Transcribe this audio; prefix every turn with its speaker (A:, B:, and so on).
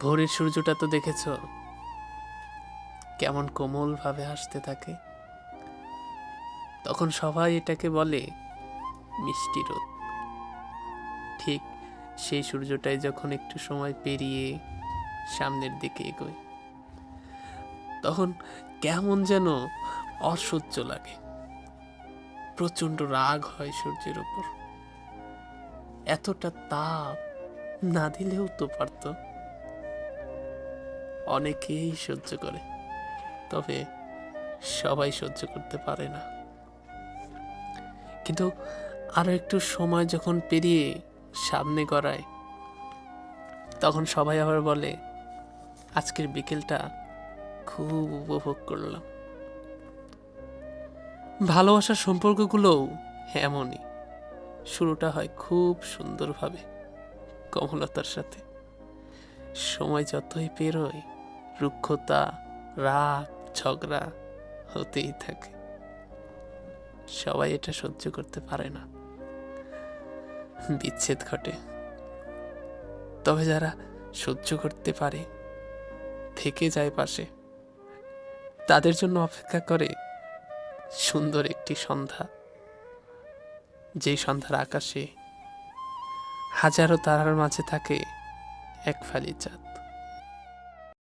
A: ভোরের সূর্যটা তো দেখেছ? কেমন কোমল ভাবে হাসতে থাকে। তখন সবাই এটাকে বলে, মিষ্টি রোদ। ঠিক সেই সূর্যটাই যখন একটু সময় পেরিয়ে সামনের দিকে এগোয়, তখন কেমন যেন অসহ্য লাগে। প্রচণ্ড রাগ হয় সূর্যের ওপর। এতটা তাপ না দিলেও তো পারত। অনেকেই সহ্য করে, তবে সবাই সহ্য করতে পারে না। কিন্তু আরও একটু সময় যখন পেরিয়ে সামনে গড়ায়, তখন সবাই আবার বলে, আজকের বিকেলটা খুব উপভোগ করলাম। ভালোবাসার সম্পর্কগুলোও এমনই। শুরুটা হয় খুব সুন্দরভাবে, কমলতার সাথে। সময় যতই পেরোয় রুক্ষতা, রাগ, ঝগড়া হতেই থাকে। সবাই এটা সহ্য করতে পারে না। বিচ্ছেদ ঘটে। তবে যারা সহ্য করতে পারে, থেকে যায় পাশে। তাদের জন্য অপেক্ষা করে সুন্দর একটি সন্ধ্যা। যেই সন্ধ্যার আকাশে হাজারো তারার মাঝে থাকে এক ফালি চাঁদ।